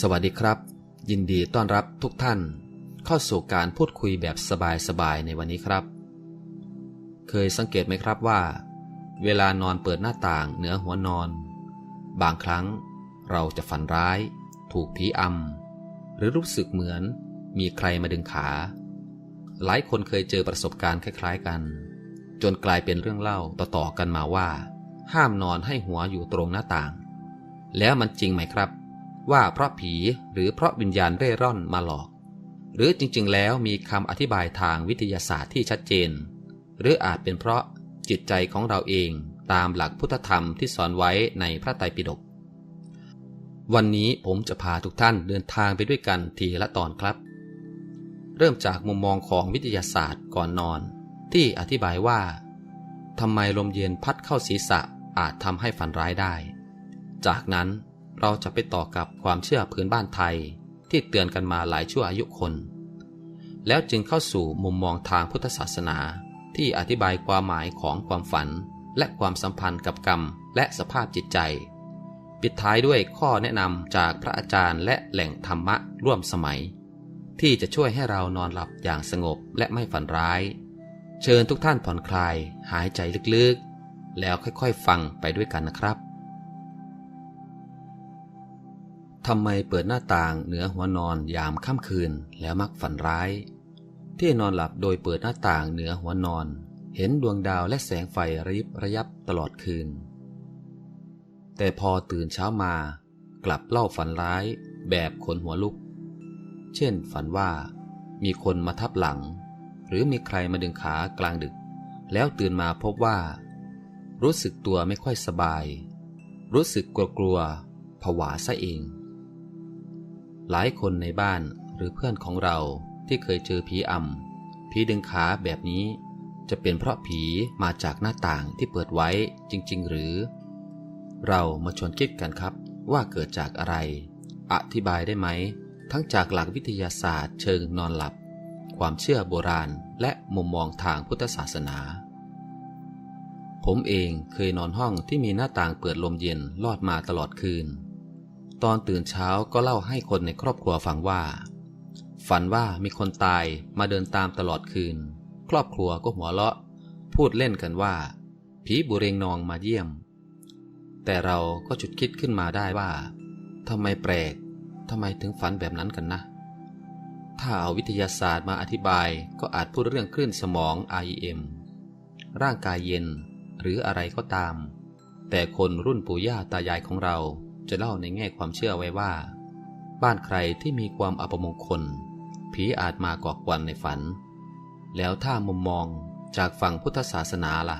สวัสดีครับ ยินดีต้อนรับทุกท่าน เข้าสู่การพูดคุยแบบสบายๆในวันนี้ครับ เคยสังเกตไหมครับว่า เวลานอนเปิดหน้าต่างเหนือหัวนอน บางครั้งเราจะฝันร้าย ถูกผีอำหรือรู้สึกเหมือนมีใครมาดึงขา หลายคนเคยเจอประสบการณ์คล้ายๆกัน จนกลายเป็นเรื่องเล่าต่อๆกันมาว่า ห้ามนอนให้หัวอยู่ตรงหน้าต่าง แล้วมันจริงไหมครับ ว่าเพราะผีหรือเพราะวิญญาณเร่ร่อนมาหลอก หรือจริงๆ แล้วมีคำอธิบายทางวิทยาศาสตร์ที่ชัดเจน หรืออาจเป็นเพราะจิตใจของเราเองตามหลักพุทธธรรมที่สอนไว้ในพระไตรปิฎกวันนี้ผมจะพาทุกท่านเดินทางไปด้วยกันทีละตอนครับ เริ่มจากมุมมองของวิทยาศาสตร์ก่อนนอน ที่อธิบายว่าทำไมลมเย็นพัดเข้าศีรษะอาจทำให้ฝันร้ายได้ จากนั้น เราจะไปต่อกับความเชื่อพื้นบ้านไทยที่เตือนกันมาหลายชั่วอายุคน แล้วจึงเข้าสู่มุมมองทางพุทธศาสนาที่อธิบายความหมายของความฝัน และความสัมพันธ์กับกรรมและสภาพจิตใจ ปิดท้ายด้วยข้อแนะนำจากพระอาจารย์และแหล่งธรรมะร่วมสมัย ที่จะช่วยให้เรานอนหลับอย่างสงบและไม่ฝันร้าย เชิญทุกท่านผ่อนคลายหายใจลึกๆ แล้วค่อยๆ ฟังไปด้วยกันนะครับ ทำไมเปิดหน้าต่างเหนือหัวนอนยามค่ำคืนแล้วมักฝันร้าย ที่นอนหลับโดยเปิดหน้าต่างเหนือหัวนอน เห็นดวงดาวและแสงไฟระยิบระยับตลอดคืน แต่พอตื่นเช้ามากลับเล่าฝันร้ายแบบขนหัวลุก เช่นฝันว่า มีคนมาทับหลัง หรือมีใครมาดึงขากลางดึก แล้วตื่นมาพบว่า รู้สึกตัวไม่ค่อยสบาย รู้สึกกลัวๆผวาซะเอง หลายคนในบ้านหรือเพื่อนของเราที่เคยเจอผีอำผีดึงขาแบบนี้ จะเป็นเพราะผีมาจากหน้าต่างที่เปิดไว้จริง ๆ หรือ เรามาชวนคิดกันครับว่าเกิดจากอะไร อธิบายได้ไหม ทั้งจากหลักวิทยาศาสตร์เชิงนอนหลับ ความเชื่อโบราณและมุมมองทางพุทธศาสนา ผมเองเคยนอนห้องที่มีหน้าต่างเปิดลมเย็นลอดมาตลอดคืน ตอนตื่นเช้าก็เล่าให้คนในครอบครัวฟังว่า ฝันว่ามีคนตายมาเดินตามตลอดคืน ครอบครัวก็หัวเราะ พูดเล่นกันว่า ผีบุเรงนองมาเยี่ยม แต่เราก็จุดคิดขึ้นมาได้ว่าทำไมแปลกทำไมถึงฝันแบบนั้นกันนะ ถ้าเอาวิทยาศาสตร์มาอธิบายก็อาจพูดเรื่องคลื่นสมอง REM ร่างกายเย็นหรืออะไรก็ตาม แต่คนรุ่นปู่ย่าตายายของเรา จะเล่าในแง่ความเชื่อไว้ว่า บ้านใครที่มีความอัปมงคล ผีอาจมาก่อกวนในฝัน แล้วถ้ามุมมองจากฝั่งพุทธศาสนาละ่ะ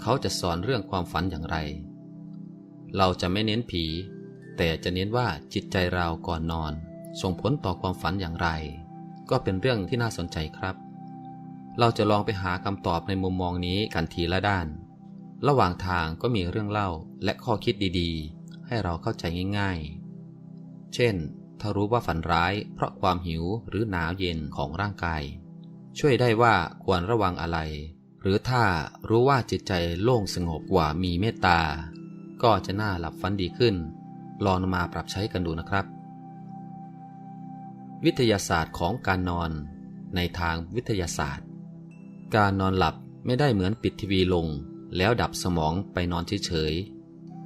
เขาจะสอนเรื่องความฝันอย่างไร เราจะไม่เน้นผี แต่จะเน้นว่าจิตใจเราก่อนนอน ส่งผลต่อความฝันอย่างไร ก็เป็นเรื่องที่น่าสนใจครับ เราจะลองไปหาคำตอบในมุมมองนี้กันทีละด้าน ระหว่างทางก็มีเรื่องเล่าและข้อคิดดีๆ ให้เราเข้าใจง่ายๆ เช่น ถ้ารู้ว่าฝันร้ายเพราะความหิวหรือหนาวเย็นของร่างกาย ช่วยได้ว่าควรระวังอะไร หรือถ้ารู้ว่าจิตใจโล่งสงบกว่ามีเมตตา ก็จะน่าหลับฝันดีขึ้น ลองมาปรับใช้กันดูนะครับ วิทยาศาสตร์ของการนอน ในทางวิทยาศาสตร์ การนอนหลับไม่ได้เหมือนปิดทีวีลงแล้วดับสมองไปนอนเฉย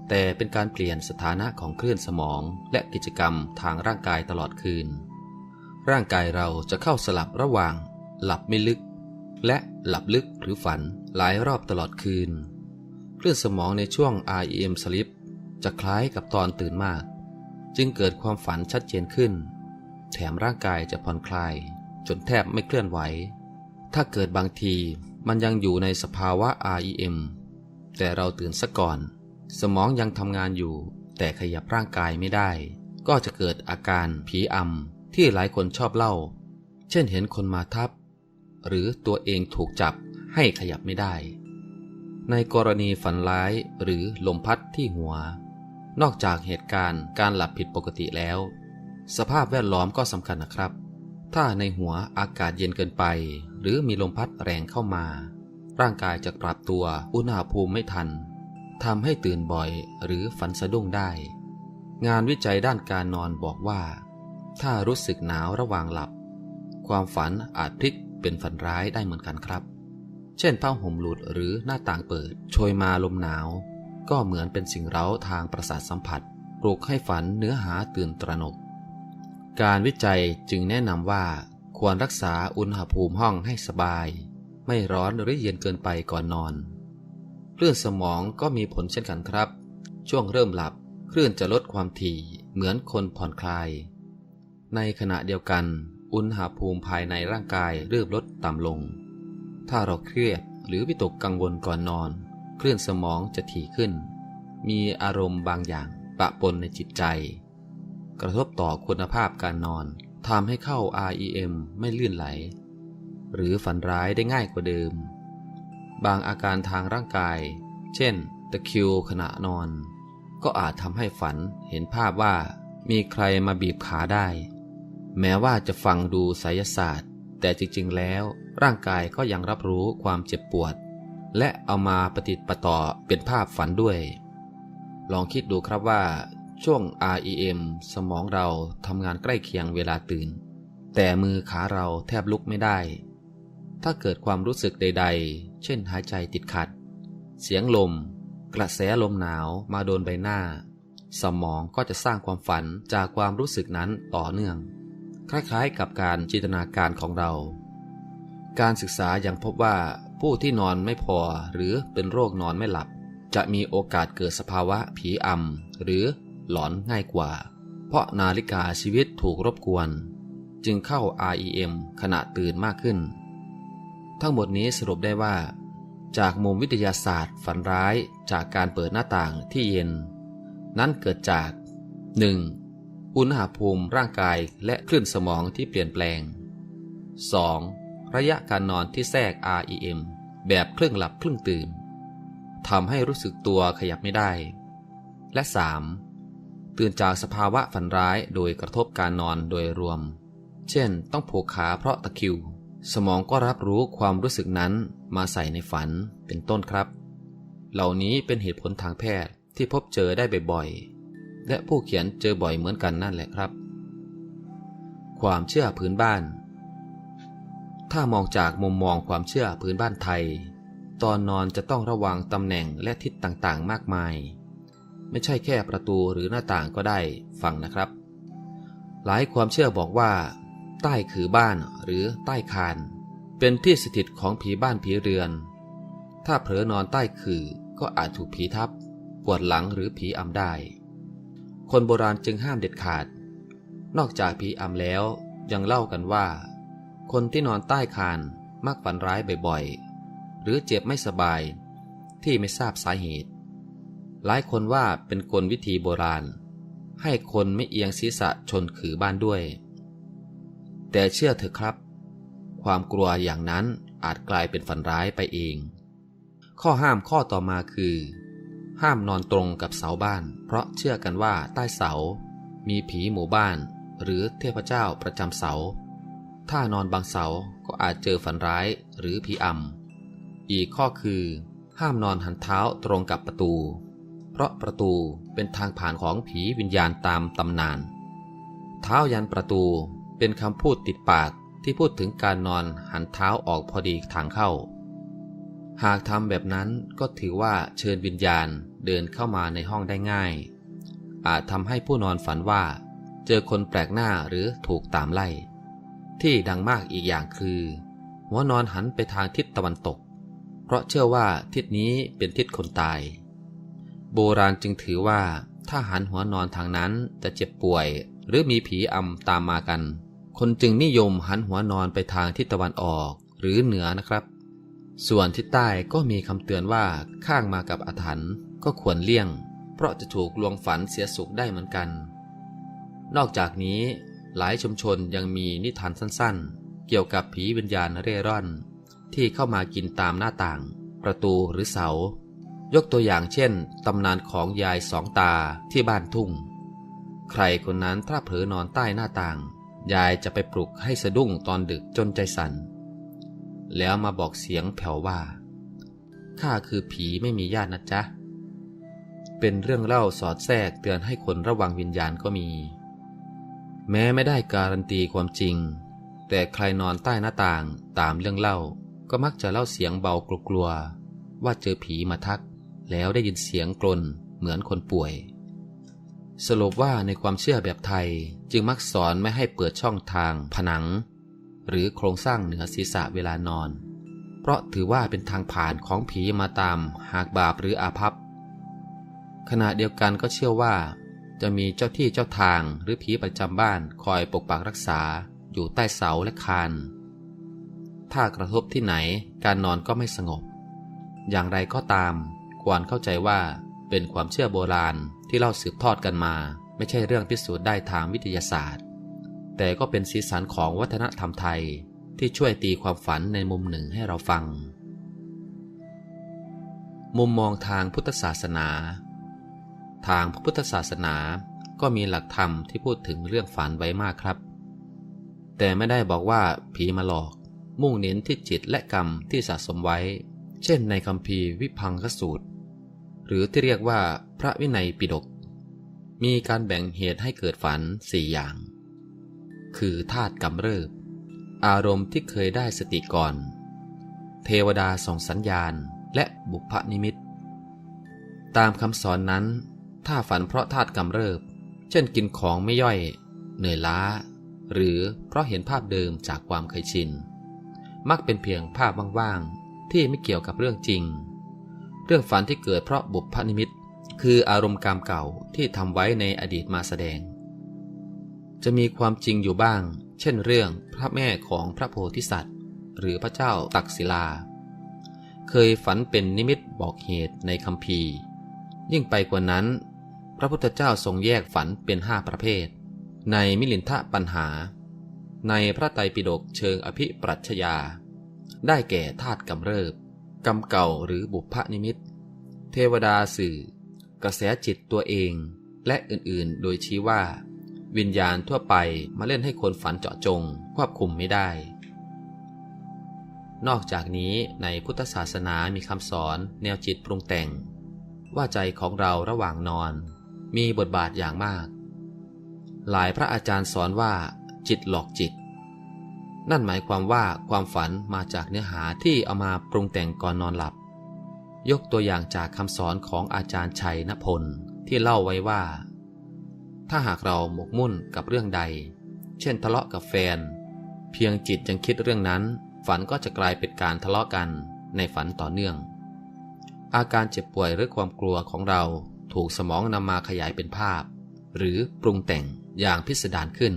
แต่เป็นการเปลี่ยนสถานะของคลื่นสมองและกิจกรรมทางร่างกายตลอดคืน ร่างกายเราจะเข้าสลับระหว่าง หลับไม่ลึก และหลับลึกหรือฝันหลายรอบตลอดคืน คลื่นสมองในช่วง REM sleep จะคล้ายกับตอนตื่นมาก จึงเกิดความฝันชัดเจนขึ้น แถมร่างกายจะผ่อนคลาย จนแทบไม่เคลื่อนไหว ถ้าเกิดบางทีมันยังอยู่ในสภาวะ REM แต่เราตื่นซะก่อน สมองยังทำงานอยู่ แต่ขยับร่างกายไม่ได้ ก็จะเกิดอาการผีอำที่หลายคนชอบเล่า เช่นเห็นคนมาทับ หรือตัวเองถูกจับให้ขยับไม่ได้ ในกรณีฝันร้ายหรือลมพัดที่หัว นอกจากเหตุการณ์การหลับผิดปกติแล้ว สภาพแวดล้อมก็สำคัญนะครับ ถ้าในหัวอากาศเย็นเกินไป หรือมีลมพัดแรงเข้ามา ร่างกายจะปรับตัวอุณหภูมิไม่ทัน ทำให้ตื่นบ่อยหรือฝันสะดุ้งได้ งานวิจัยด้านการนอนบอกว่า ถ้ารู้สึกหนาวระหว่างหลับ ความฝันอาจพลิกเป็นฝันร้ายได้เหมือนกันครับ เช่นผ้าห่มหลุดหรือหน้าต่างเปิดโชยมาลมหนาว ก็เหมือนเป็นสิ่งเร้าทางประสาทสัมผัสปลุกให้ฝันเนื้อหาตื่นตระหนก การวิจัยจึงแนะนำว่าควรรักษาอุณหภูมิห้องให้สบาย ไม่ร้อนหรือเย็นเกินไปก่อนนอน คลื่นสมองก็มีผลเช่นกันครับ ช่วงเริ่มหลับคลื่นจะลดความถี่เหมือนคนผ่อนคลาย ในขณะเดียวกัน อุณหภูมิภายในร่างกายเริ่มลดต่ำลง ถ้าเราเครียดหรือวิตกกังวลก่อนนอน คลื่นสมองจะถี่ขึ้น มีอารมณ์บางอย่างปะปนในจิตใจ กระทบต่อคุณภาพการนอนทำให้เข้า REM ไม่ลื่นไหล หรือฝันร้ายได้ง่ายกว่าเดิม บางอาการทางร่างกาย เช่น ตะคิวขณะนอน ก็อาจทำให้ฝันเห็นภาพว่ามีใครมาบีบขาได้ แม้ว่าจะฟังดูไสยศาสตร์ แต่จริงๆแล้ว ร่างกายก็ยังรับรู้ความเจ็บปวด และเอามาปฏิติปต่อเป็นภาพฝันด้วย ลองคิดดูครับว่า ช่วง REM สมองเราทำงานใกล้เคียงเวลาตื่น แต่มือขาเราแทบลุกไม่ได้ ถ้าเกิดความรู้สึกใด ๆ เช่นหายใจติดขัด เสียงลม กระแสลมหนาวมาโดนใบหน้า สมองก็จะสร้างความฝันจากความรู้สึกนั้นต่อเนื่อง คล้ายๆ กับการจินตนาการของเรา การศึกษายังพบว่าผู้ที่นอนไม่พอหรือเป็นโรคนอนไม่หลับ จะมีโอกาสเกิดสภาวะผีอำหรือหลอนง่ายกว่า เพราะนาฬิกาชีวิตถูกรบกวน จึงเข้า REM ขณะตื่นมากขึ้น ทั้งหมดนี้สรุปได้ว่า จากมุมวิทยาศาสตร์ ฝันร้ายจากการเปิดหน้าต่างที่เย็น นั้นเกิดจาก 1. อุณหภูมิร่างกายและคลื่นสมองที่เปลี่ยนแปลง 2. ระยะการนอนที่แทรก REM แบบครึ่งหลับครึ่งตื่นทำให้รู้สึกตัวขยับไม่ได้ และ 3. ตื่นจากสภาวะฝันร้ายโดยกระทบการนอนโดยรวม เช่น ต้องผูกขาเพราะตะคิว สมองก็รับรู้ความรู้สึกนั้นมาใส่ในฝันเป็นต้นครับ เหล่านี้เป็นเหตุผลทางแพทย์ที่พบเจอได้บ่อยๆ และผู้เขียนเจอบ่อยเหมือนกันนั่นแหละครับ ความเชื่อพื้นบ้าน ถ้ามองจากมุมมองความเชื่อพื้นบ้านไทย ตอนนอนจะต้องระวังตำแหน่งและทิศต่างๆ มากมาย ไม่ใช่แค่ประตูหรือหน้าต่างก็ได้ฟังนะครับ หลายความเชื่อบอกว่า ใต้คือบ้านหรือใต้คาน เป็นที่สถิตของผีบ้านผีเรือน ถ้าเผลอนอนใต้คือก็อาจถูกผีทับ ปวดหลังหรือผีอำได้ คนโบราณจึงห้ามเด็ดขาด นอกจากผีอำแล้วยังเล่ากันว่า คนที่นอนใต้คานมักฝันร้ายบ่อยๆ หรือเจ็บไม่สบาย ที่ไม่ทราบสาเหตุ หลายคนว่าเป็นกลวิธีโบราณ ให้คนไม่เอียงศีรษะชนขือบ้านด้วย แต่เชื่อเถอะครับ ความกลัวอย่างนั้นอาจกลายเป็นฝันร้ายไปเอง ข้อห้ามข้อต่อมาคือ ห้ามนอนตรงกับเสาบ้าน เพราะเชื่อกันว่าใต้เสา มีผีหมู่บ้าน หรือเทพเจ้าประจำเสา ถ้านอนบางเสาก็อาจเจอฝันร้ายหรือผีอำอีกข้อคือ ห้ามนอนหันเท้าตรงกับประตู เพราะประตูเป็นทางผ่านของผีวิญญาณตามตำนาน เท้ายันประตู เป็นคำพูดติดปากที่พูดถึงการนอนหันเท้าออกพอดีทางเข้า หากทำแบบนั้นก็ถือว่าเชิญวิญญาณเดินเข้ามาในห้องได้ง่าย อาจทำให้ผู้นอนฝันว่า เจอคนแปลกหน้าหรือถูกตามไล่ ที่ดังมากอีกอย่างคือ หัวนอนหันไปทางทิศตะวันตก เพราะเชื่อว่าทิศนี้เป็นทิศคนตาย โบราณจึงถือว่าถ้าหันหัวนอนทางนั้นจะเจ็บป่วย หรือมีผีอำตามมากัน คนจึงนิยมหันหัวนอนไปทางทิศตะวันออกหรือเหนือนะครับ ส่วนทิศใต้ก็มีคำเตือนว่าข้างมากับอาถรรพ์ก็ควรเลี่ยง เพราะจะถูกลวงฝันเสียสุขได้เหมือนกัน นอกจากนี้หลายชุมชนยังมีนิทานสั้นๆ เกี่ยวกับผีวิญญาณเร่ร่อน ที่เข้ามากินตามหน้าต่าง ประตูหรือเสา ยกตัวอย่างเช่นตำนานของยายสองตาที่บ้านทุ่ง ใครคนนั้นถ้าเผลอนอนใต้หน้าต่าง ยายจะไปปลุกให้สะดุ้งตอนดึกจนใจสัน่น แล้วมาบอกเสียงแผ่วว่า ข้าคือผีไม่มีญาตินะจ๊ะ เป็นเรื่องเล่าสอดแทรกเตือนให้คนระวังวิญญาณก็มี แม้ไม่ได้การันตีความจริง แต่ใครนอนใต้หน้าต่างตามเรื่องเล่าก็มักจะเล่าเสียงเบากลัวๆว่าเจอผีมาทัก แล้วได้ยินเสียงกลนเหมือนคนป่วย สรุปว่าในความเชื่อแบบไทยจึงมักสอนไม่ให้เปิดช่องทาง ผนัง หรือโครงสร้างเหนือศีรษะเวลานอน เพราะถือว่าเป็นทางผ่านของผีมาตามหากบาปหรืออาภัพขณะเดียวกันก็เชื่อว่า จะมีเจ้าที่เจ้าทางหรือผีประจำบ้านคอยปกปักรักษาอยู่ใต้เสาและคาน ถ้ากระทบที่ไหนการนอนก็ไม่สงบ อย่างไรก็ตาม ควรเข้าใจว่าเป็นความเชื่อโบราณ ที่เล่าสืบทอดกันมา ไม่ใช่เรื่องพิสูจน์ได้ทางวิทยาศาสตร์ แต่ก็เป็นสีสันของวัฒนธรรมไทยที่ช่วยตีความฝันในมุมหนึ่งให้เราฟัง มุมมองทางพุทธศาสนา ทางพระพุทธศาสนาก็มีหลักธรรมที่พูดถึงเรื่องฝันไว้มากครับ แต่ไม่ได้บอกว่าผีมาหลอก มุ่งเน้นที่จิตและกรรมที่สะสมไว้ เช่นในคำพีวิพังคสูตร หรือที่เรียกว่าพระวินัยปิฎกมีการแบ่งเหตุให้เกิดฝันสี่อย่าง คือธาตุกำเริบ อารมณ์ที่เคยได้สติก่อน เทวดาส่งสัญญาณและบุพนิมิต ตามคำสอนนั้น ถ้าฝันเพราะธาตุกำเริบ เช่นกินของไม่ย่อย เหนื่อยล้า หรือเพราะเห็นภาพเดิมจากความเคยชิน มักเป็นเพียงภาพว่างๆ ที่ไม่เกี่ยวกับเรื่องจริง เรื่องฝันที่เกิดเพราะบุพนิมิต คืออารมณ์กรรมเก่าที่ทำไว้ในอดีตมาแสดง จะมีความจริงอยู่บ้าง เช่นเรื่องพระแม่ของพระโพธิสัตว์ หรือพระเจ้าตักศิลา เคยฝันเป็นนิมิตบอกเหตุในคำพีร์ยิ่งไปกว่านั้น พระพุทธเจ้าทรงแยกฝันเป็นห้าประเภท ในมิลินทะปัญหา ในพระไตรปิฎกเชิงอภิปรัชญาได้แก่ธาตุกำเริบ กรรมเก่าหรือบุพนิมิต เทวดาสื่อ กระแสจิตตัวเอง และอื่นๆ โดยชี้ว่า วิญญาณทั่วไปมาเล่นให้คนฝันเจาะจง ควบคุมไม่ได้ นอกจากนี้ในพุทธศาสนามีคำสอนแนวจิตปรุงแต่ง ว่าใจของเราระหว่างนอน มีบทบาทอย่างมาก หลายพระอาจารย์สอนว่า จิตหลอกจิต นั่นหมายความว่าความฝันมาจากเนื้อหาที่เอามาปรุงแต่งก่อนนอนหลับ ยกตัวอย่างจากคำสอนของอาจารย์ชัยนพลที่เล่าไว้ว่า ถ้าหากเราหมกมุ่นกับเรื่องใด เช่นทะเลาะกับแฟน เพียงจิตยังคิดเรื่องนั้น ฝันก็จะกลายเป็นการทะเลาะกันในฝันต่อเนื่อง อาการเจ็บป่วยหรือความกลัวของเราถูกสมองนำมาขยายเป็นภาพ หรือปรุงแต่งอย่างพิสดารขึ้น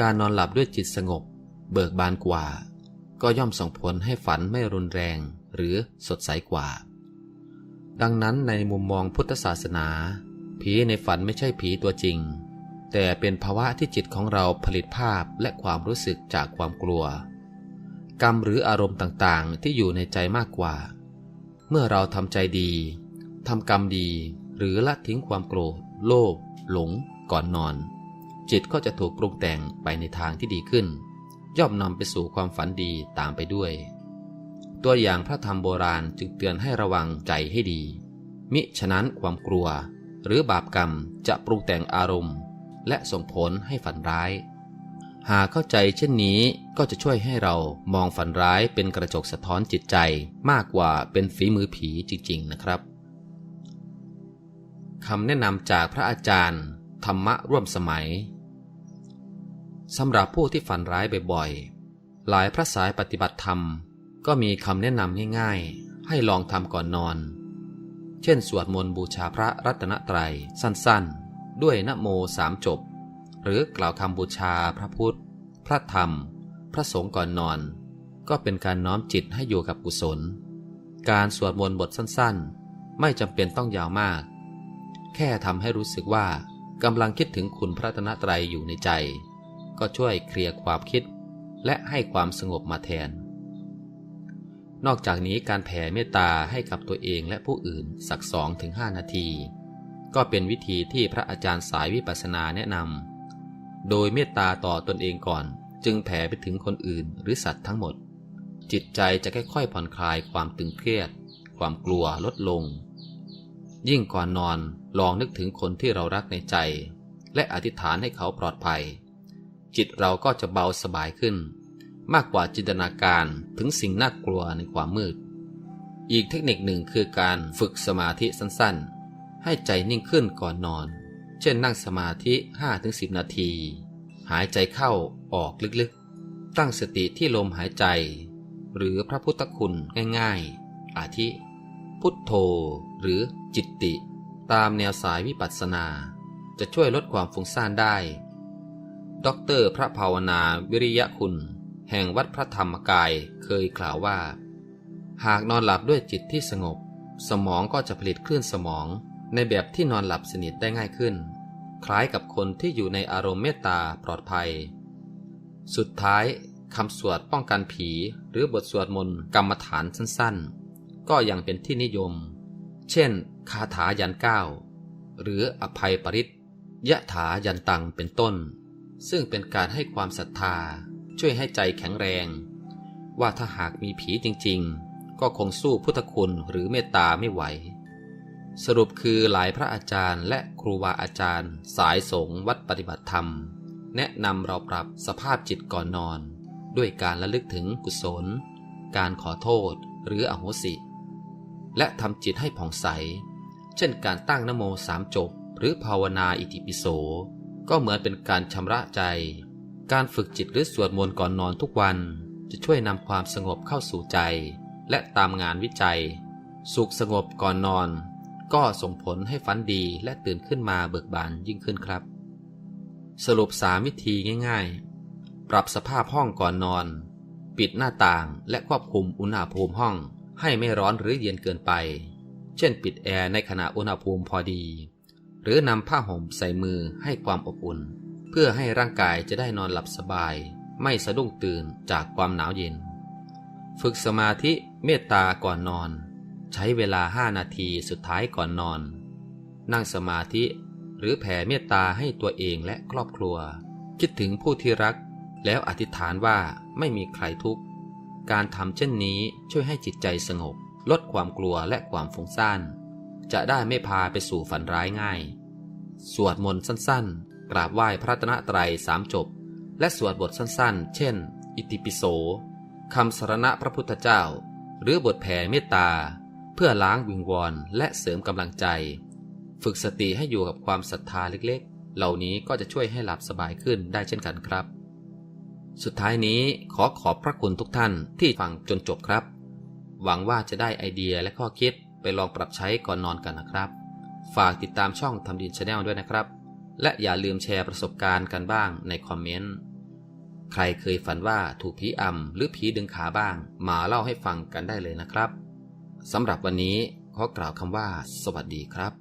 การนอนหลับด้วยจิตสงบ เบิกบานกว่า ก็ย่อมส่งผลให้ฝันไม่รุนแรง หรือสดใสกว่า ดังนั้นในมุมมองพุทธศาสนา ผีในฝันไม่ใช่ผีตัวจริง แต่เป็นภาวะที่จิตของเราผลิตภาพและความรู้สึกจากความกลัว กรรมหรืออารมณ์ต่างๆ ที่อยู่ในใจมากกว่า เมื่อเราทำใจดีทำกรรมดี หรือละทิ้งความโกรธ โลภหลง ก่อนนอน จิตก็จะถูกปรุงแต่งไปในทางที่ดีขึ้น ย่อมนำไปสู่ความฝันดีตามไปด้วย ตัวอย่างพระธรรมโบราณจึงเตือนให้ระวังใจให้ดี มิฉะนั้นความกลัว หรือบาปกรรมจะปรุงแต่งอารมณ์ และส่งผลให้ฝันร้าย หากเข้าใจเช่นนี้ก็จะช่วยให้เรามองฝันร้ายเป็นกระจกสะท้อนจิตใจมากกว่าเป็นฝีมือผีจริง ๆ นะครับคำแนะนำจากพระอาจารย์ ธรรมะร่วมสมัย สำหรับผู้ที่ฝันร้ายบ่อยๆ หลายพระสายปฏิบัติธรรม ก็มีคำแนะนำง่ายๆ ให้ลองทำก่อนนอน เช่นสวดมนต์บูชาพระรัตนตรัยสั้นๆ ด้วยนโมสามจบ หรือกล่าวคำบูชาพระพุทธ พระธรรม พระสงฆ์ก่อนนอน ก็เป็นการน้อมจิตให้อยู่กับกุศล การสวดมนต์บทสั้นๆ ไม่จำเป็นต้องยาวมาก แค่ทำให้รู้สึกว่ากำลังคิดถึงคุณพระรัตนตรัยอยู่ในใจ ก็ช่วยเคลียร์ความคิด และให้ความสงบมาแทน นอกจากนี้การแผ่เมตตาให้กับตัวเองและผู้อื่นสัก 2-5ถึงนาที ก็เป็นวิธีที่พระอาจารย์สายวิปัสสนาแนะนำ โดยเมตตาต่อตนเองก่อน จึงแผ่ไปถึงคนอื่นหรือสัตว์ทั้งหมด จิตใจจะค่อยๆผ่อนคลายความตึงเครียด ความกลัวลดลง ยิ่งก่อนนอนลองนึกถึงคนที่เรารักในใจ และอธิษฐานให้เขาปลอดภัย จิตเราก็จะเบาสบายขึ้น มากกว่าจินตนาการถึงสิ่งน่ากลัวในความมืด อีกเทคนิคหนึ่งคือการฝึกสมาธิสั้นๆ ให้ใจนิ่งขึ้นก่อนนอน เช่นนั่งสมาธิ 5-10 นาที หายใจเข้าออกลึกๆ ตั้งสติที่ลมหายใจ หรือพระพุทธคุณง่ายๆ อาทิ พุทโธหรือจิตติ ตามแนวสายวิปัสสนา จะช่วยลดความฟุ้งซ่านได้ ด็อกเตอร์พระภาวนาวิริยะคุณ แห่งวัดพระธรรมกายเคยกล่าวว่า หากนอนหลับด้วยจิตที่สงบ สมองก็จะผลิตคลื่นสมอง ในแบบที่นอนหลับสนิทได้ง่ายขึ้น คล้ายกับคนที่อยู่ในอารมณ์เมตตาปลอดภัย สุดท้ายคำสวดป้องกันผี หรือบทสวดมนต์กรรมฐานสั้นๆ ก็ยังเป็นที่นิยม เช่น คาถายันเก้าหรืออภัยปริตยะถายันตังเป็นต้น ซึ่งเป็นการให้ความศรัทธา ช่วยให้ใจแข็งแรง ว่าถ้าหากมีผีจริงๆ ก็คงสู้พุทธคุณหรือเมตตาไม่ไหว สรุปคือหลายพระอาจารย์และครูบาอาจารย์ สายสงฆ์วัดปฏิบัติธรรม แนะนำเราปรับสภาพจิตก่อนนอน ด้วยการระลึกถึงกุศล การขอโทษหรืออโหสิ และทำจิตให้ผ่องใส เช่นการตั้งนโมสามจบ หรือภาวนาอิติปิโส ก็เหมือนเป็นการชำระใจ การฝึกจิตหรือสวดมนต์ก่อนนอนทุกวัน จะช่วยนำความสงบเข้าสู่ใจ และตามงานวิจัย สุขสงบก่อนนอน ก็ส่งผลให้ฝันดีและตื่นขึ้นมาเบิกบานยิ่งขึ้นครับ สรุปสามวิธีง่าย ๆ ปรับสภาพห้องก่อนนอน ปิดหน้าต่างและควบคุมอุณหภูมิห้องให้ไม่ร้อนหรือเย็นเกินไป เช่น ปิดแอร์ในขณะอุณหภูมิพอดี รือนำผ้าห่มใส่มือให้ความอบอุ่น เพื่อให้ร่างกายจะได้นอนหลับสบาย ไม่สะดุ้งตื่นจากความหนาวเย็น ฝึกสมาธิเมตตาก่อนนอน ใช้เวลา5นาทีสุดท้ายก่อนนอน นั่งสมาธิหรือแผ่เมตตาให้ตัวเองและครอบครัว คิดถึงผู้ที่รัก แล้วอธิษฐานว่าไม่มีใครทุกข์ การทำเช่นนี้ช่วยให้จิตใจสงบ ลดความกลัวและความฟุ้งซ่านจะได้ไม่พาไปสู่ฝันร้ายง่าย สวดมนต์สั้นๆ กราบไหว้พระตนะไตรัยสามจบ และสวดบทสั้นๆ เช่น อิติปิโสคำสรณะพระพุทธเจ้า หรือบทแผ่เมตตา เพื่อล้างวิงวอนและเสริมกำลังใจ ฝึกสติให้อยู่กับความศรัทธาเล็กๆ เหล่านี้ก็จะช่วยให้หลับสบายขึ้นได้เช่นกันครับ สุดท้ายนี้ขอขอบพระคุณทุกท่านที่ฟังจนจบครับ หวังว่าจะได้ไอเดียและข้อคิดไปลองปรับใช้ก่อนนอนกันนะครับ ฝากติดตามช่องทำดินชาแนลด้วยนะครับ และอย่าลืมแชร์ประสบการณ์กันบ้างในคอมเมนต์ ใครเคยฝันว่าถูกผีอำหรือผีดึงขาบ้าง มาเล่าให้ฟังกันได้เลยนะครับสำหรับวันนี้ขอกล่าวคำว่า สวัสดีครับ